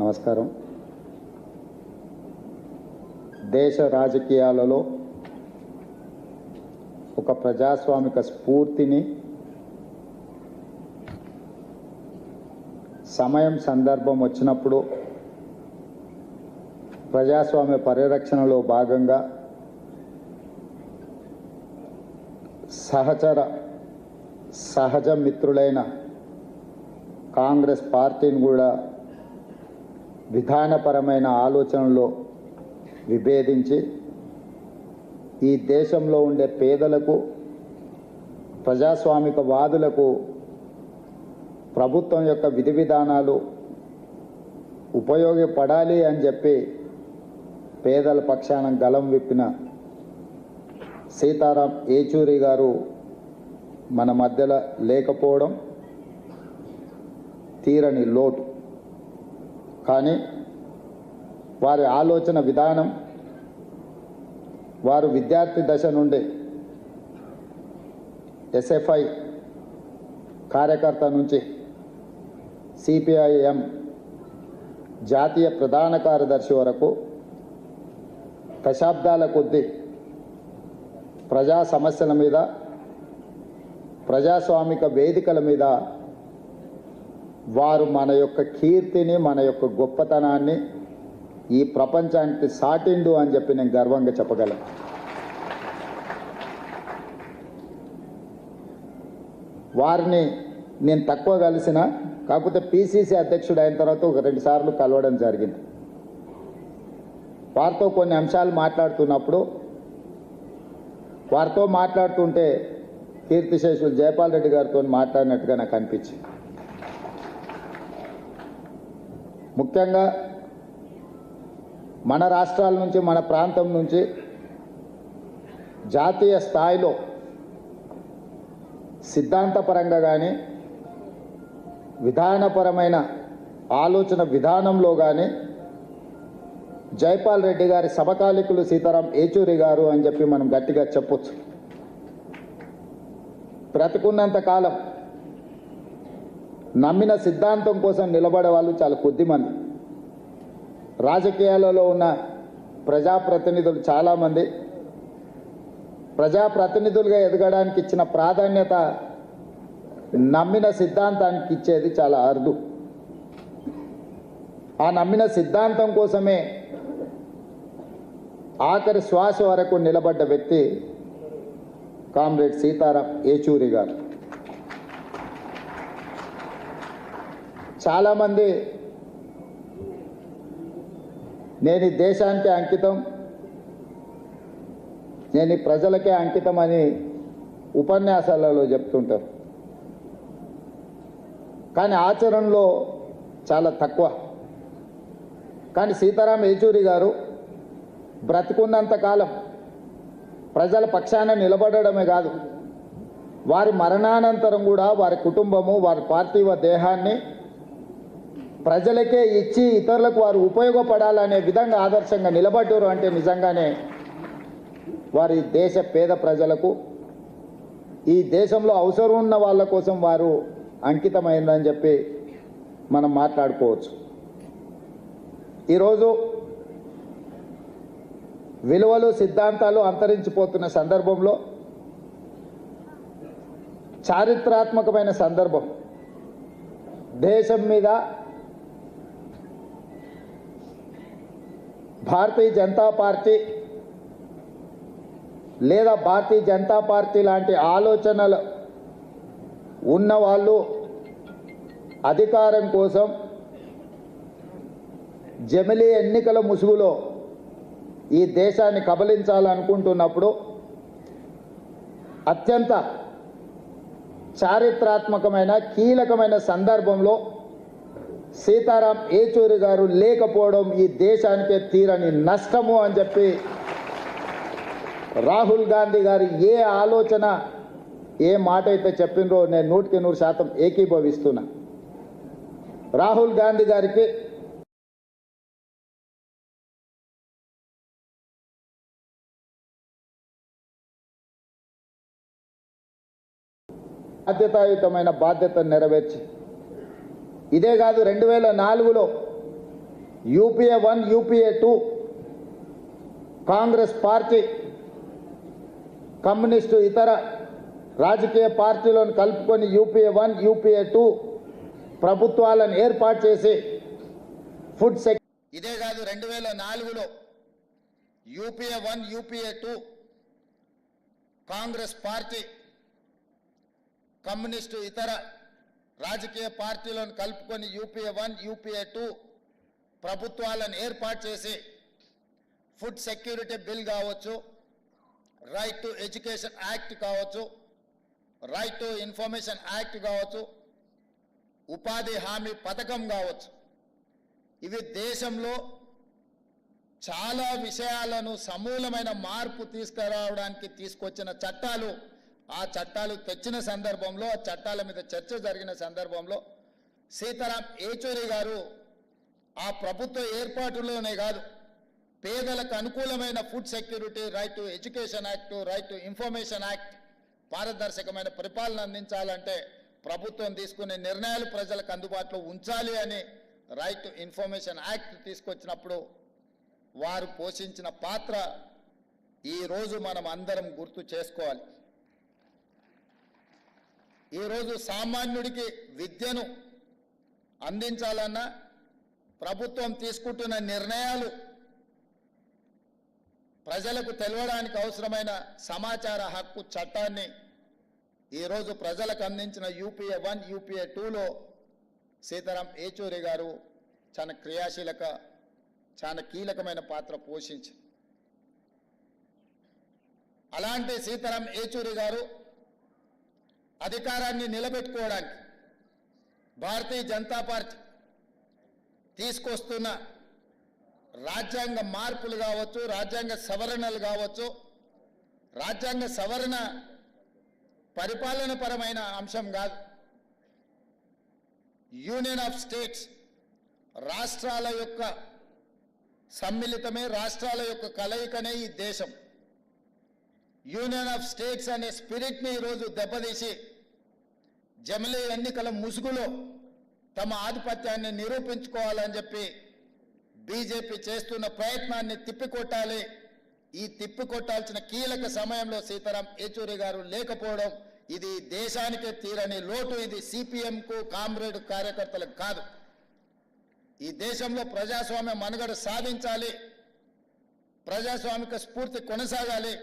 నమస్కారం. దేశ రాజకీయాలలో ఒక ప్రజాస్వామిక స్ఫూర్తిని సమయం సందర్భం వచ్చినప్పుడు ప్రజాస్వామ్య పరిరక్షణలో భాగంగా సహచర సహజ మిత్రులైన కాంగ్రెస్ పార్టీని కూడా విధానపరమైన ఆలోచనలో విభేదించి ఈ దేశంలో ఉండే పేదలకు ప్రజాస్వామిక వాదులకు ప్రభుత్వం యొక్క విధి విధానాలు ఉపయోగపడాలి అని చెప్పి పేదల పక్షాన గలం విప్పిన సీతారాం ఏచూరి గారు మన మధ్యలో లేకపోవడం తీరని లోటు. కానీ వారి ఆలోచన విధానం వారు విద్యార్థి దశ నుండి ఎస్ఎఫ్ఐ కార్యకర్త నుంచి సిపిఐఎం జాతీయ ప్రధాన కార్యదర్శి వరకు దశాబ్దాల కొద్దీ ప్రజా సమస్యల మీద ప్రజాస్వామిక వేదికల మీద వారు మన యొక్క కీర్తిని మన యొక్క గొప్పతనాన్ని ఈ ప్రపంచానికి సాటిండు అని చెప్పి నేను గర్వంగా చెప్పగలను. వారిని నేను తక్కువ కలిసిన కాకపోతే పీసీసీ అధ్యక్షుడు అయిన తర్వాత ఒక రెండు సార్లు కలవడం జరిగింది. వారితో కొన్ని అంశాలు మాట్లాడుతున్నప్పుడు వారితో మాట్లాడుతుంటే కీర్తిశేషులు జయపాల్ రెడ్డి గారితో మాట్లాడినట్టుగా నాకు అనిపించింది. ముఖ్యంగా మన రాష్ట్రాల నుంచి మన ప్రాంతం నుంచి జాతీయ స్థాయిలో సిద్ధాంతపరంగా కానీ విధానపరమైన ఆలోచన విధానంలో కానీ జైపాల్ రెడ్డి గారి సమకాలికులు సీతారాం ఏచూరి గారు అని చెప్పి మనం గట్టిగా చెప్పొచ్చు. బ్రతుకున్నంత కాలం నమ్మిన సిద్ధాంతం కోసం నిలబడే వాళ్ళు చాలా కొద్ది మంది రాజకీయాలలో ఉన్న ప్రజాప్రతినిధులు చాలామంది. ప్రజాప్రతినిధులుగా ఎదగడానికి ఇచ్చిన ప్రాధాన్యత నమ్మిన సిద్ధాంతానికి ఇచ్చేది చాలా అరుదు. ఆ నమ్మిన సిద్ధాంతం కోసమే ఆఖరి శ్వాస వరకు నిలబడ్డ వ్యక్తి కామ్రేడ్ సీతారాం ఏచూరి గారు. చాలామంది నేను దేశానికి అంకితం నేను ఈ ప్రజలకే అంకితం అని ఉపన్యాసాలలో చెప్తుంటారు. కానీ ఆచరణలో చాలా తక్కువ. కానీ సీతారాం ఏచూరి గారు బ్రతికున్నంత కాలం ప్రజల పక్షాన నిలబడడమే కాదు వారి మరణానంతరం కూడా వారి కుటుంబము వారి పార్థివ దేహాన్ని ప్రజలకే ఇచ్చి ఇతరులకు వారు ఉపయోగపడాలనే విధంగా ఆదర్శంగా నిలబడ్డారు అంటే నిజంగానే వారి దేశ పేద ప్రజలకు ఈ దేశంలో అవసరం ఉన్న వాళ్ళ కోసం వారు అంకితమైందని చెప్పి మనం మాట్లాడుకోవచ్చు. ఈరోజు విలువలు సిద్ధాంతాలు అంతరించిపోతున్న సందర్భంలో చారిత్రాత్మకమైన సందర్భం దేశం మీద భారతీయ జనతా పార్టీ లేదా భారతీయ జనతా పార్టీ లాంటి ఆలోచనలు ఉన్నవాళ్ళు అధికారం కోసం జమిలీ ఎన్నికల ముసుగులో ఈ దేశాన్ని కబలించాలనుకుంటున్నప్పుడు అత్యంత చారిత్రాత్మకమైన కీలకమైన సందర్భంలో సీతారాం ఏచూరి గారు లేకపోవడం ఈ దేశానికే తీరని నష్టము అని చెప్పి రాహుల్ గాంధీ గారు ఏ ఆలోచన ఏ మాట అయితే చెప్పినరో నేను నూటికి నూరు శాతం ఏకీభవిస్తున్నా. రాహుల్ గాంధీ గారికి బాధ్యతాయుతమైన బాధ్యతను నెరవేర్చి ఇదే కాదు రెండు వేల నాలుగులో UPA one UPA two Congress party communist ఇతర రాజకీయ పార్టీలను కలుపుకొని యూపీఏ వన్ యూపీఏ టూ ప్రభుత్వాలను ఏర్పాటు చేసి ఫుడ్ సెక్ ఇదే కాదు రెండు వేల నాలుగులో UPA one UPA two Congress party communist ఇతర రాజకీయ పార్టీలను కలుపుకొని యూపీఏ వన్ యూపీఏ టూ ప్రభుత్వాలను ఏర్పాటు చేసి ఫుడ్ సెక్యూరిటీ బిల్ కావచ్చు రైట్ టు ఎడ్యుకేషన్ యాక్ట్ కావచ్చు రైట్ టు ఇన్ఫర్మేషన్ యాక్ట్ కావచ్చు ఉపాధి హామీ పథకం కావచ్చు. ఇవి దేశంలో చాలా విషయాలను సమూలమైన మార్పు తీసుకురావడానికి తీసుకొచ్చిన చట్టాలు ఆ చట్టాలు తెచ్చిన సందర్భంలో ఆ చట్టాల మీద చర్చ జరిగిన సందర్భంలో సీతారాం ఏచూరి గారు ఆ ప్రభుత్వ ఏర్పాటులోనే కాదు పేదలకు అనుకూలమైన food security right to education act right to information act పారదర్శకమైన పరిపాలన అందించాలంటే ప్రభుత్వం తీసుకునే నిర్ణయాలు ప్రజలకు అందుబాటులో ఉంచాలి అని రైట్ టు ఇన్ఫర్మేషన్ యాక్ట్ తీసుకొచ్చినప్పుడు వారు పోషించిన పాత్ర ఈరోజు మనం అందరం గుర్తు చేసుకోవాలి. ఈరోజు సామాన్యుడికి విద్యను అందించాలన్నా ప్రభుత్వం తీసుకుంటున్న నిర్ణయాలు ప్రజలకు తెలవడానికి అవసరమైన సమాచార హక్కు చట్టాన్ని ఈరోజు ప్రజలకు అందించిన యూపీఏ వన్ యూపీఏ టూలో సీతారాం ఏచూరి గారు చాలా క్రియాశీలక చాలా కీలకమైన పాత్ర పోషించారు. అలాంటి సీతారాం ఏచూరి గారు అధికారాన్ని నిలబెట్టుకోవడానికి భారతీయ జనతా పార్టీ తీసుకొస్తున్న రాజ్యాంగ మార్పులు కావచ్చు రాజ్యాంగ సవరణలు కావచ్చు రాజ్యాంగ సవరణ పరిపాలనపరమైన అంశం కాదు. యూనియన్ ఆఫ్ స్టేట్స్ రాష్ట్రాల యొక్క సమ్మిళితమే రాష్ట్రాల యొక్క కలయికనే ఈ దేశం. యూనియన్ ఆఫ్ స్టేట్స్ అనే స్పిరిట్ని ఈరోజు దెబ్బతీసి జమిలీ ఎన్నికల ముసుగులో తమ ఆధిపత్యాన్ని నిరూపించుకోవాలని చెప్పి బీజేపీ చేస్తున్న ప్రయత్నాన్ని తిప్పికొట్టాలి. ఈ తిప్పికొట్టాల్సిన కీలక సమయంలో సీతారాం ఏచూరి గారు లేకపోవడం ఇది దేశానికే తీరని లోటు. ఇది సిపిఎంకు కామ్రేడ్ కార్యకర్తలకు కాదు. ఈ దేశంలో ప్రజాస్వామ్య మనుగడ సాధించాలి. ప్రజాస్వామిక స్ఫూర్తి కొనసాగాలి.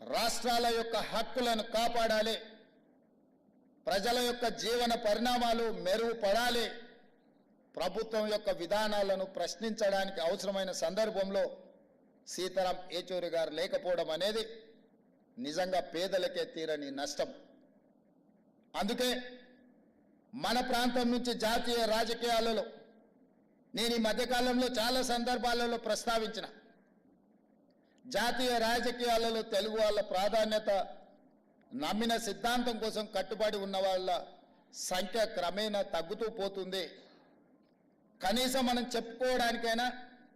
రాష్ట్రాల యొక్క హక్కులను కాపాడాలి. ప్రజల యొక్క జీవన పరిణామాలు మెరుగుపడాలి. ప్రభుత్వం యొక్క విధానాలను ప్రశ్నించడానికి అవసరమైన సందర్భంలో సీతారాం ఏచూరి గారు లేకపోవడం అనేది నిజంగా పేదలకే తీరని నష్టం. అందుకే మన ప్రాంతం నుంచి జాతీయ రాజకీయాలలో నేను ఈ మధ్యకాలంలో చాలా సందర్భాలలో ప్రస్తావించిన జాతీయ రాజకీయాలలో తెలుగు వాళ్ళ ప్రాధాన్యత నమ్మిన సిద్ధాంతం కోసం కట్టుబడి ఉన్న వాళ్ళ సంఖ్య క్రమేణా తగ్గుతూ పోతుంది. కనీసం మనం చెప్పుకోవడానికైనా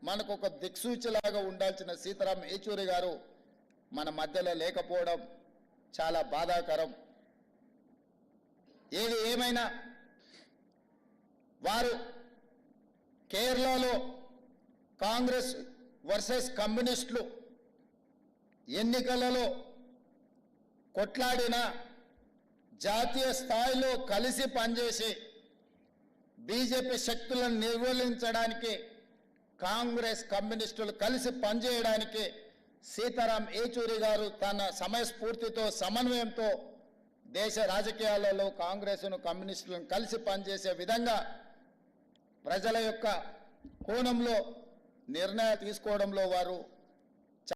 మనకు ఒక దిక్సూచిలాగా ఉండాల్సిన సీతారాం ఏచూరి గారు మన మధ్యలో లేకపోవడం చాలా బాధాకరం. ఏది ఏమైనా వారు కేరళలో కాంగ్రెస్ వర్సెస్ కమ్యూనిస్టులు ఎన్నికలలో కొట్లాడిన జాతీయ స్థాయిలో కలిసి పనిచేసి బీజేపీ శక్తులను నిర్మూలించడానికి కాంగ్రెస్ కమ్యూనిస్టులు కలిసి పనిచేయడానికి సీతారాం ఏచూరి గారు తన సమయస్ఫూర్తితో సమన్వయంతో దేశ రాజకీయాలలో కాంగ్రెస్ను కమ్యూనిస్టులను కలిసి పనిచేసే విధంగా ప్రజల యొక్క కోణంలో నిర్ణయాలు తీసుకోవడంలో వారు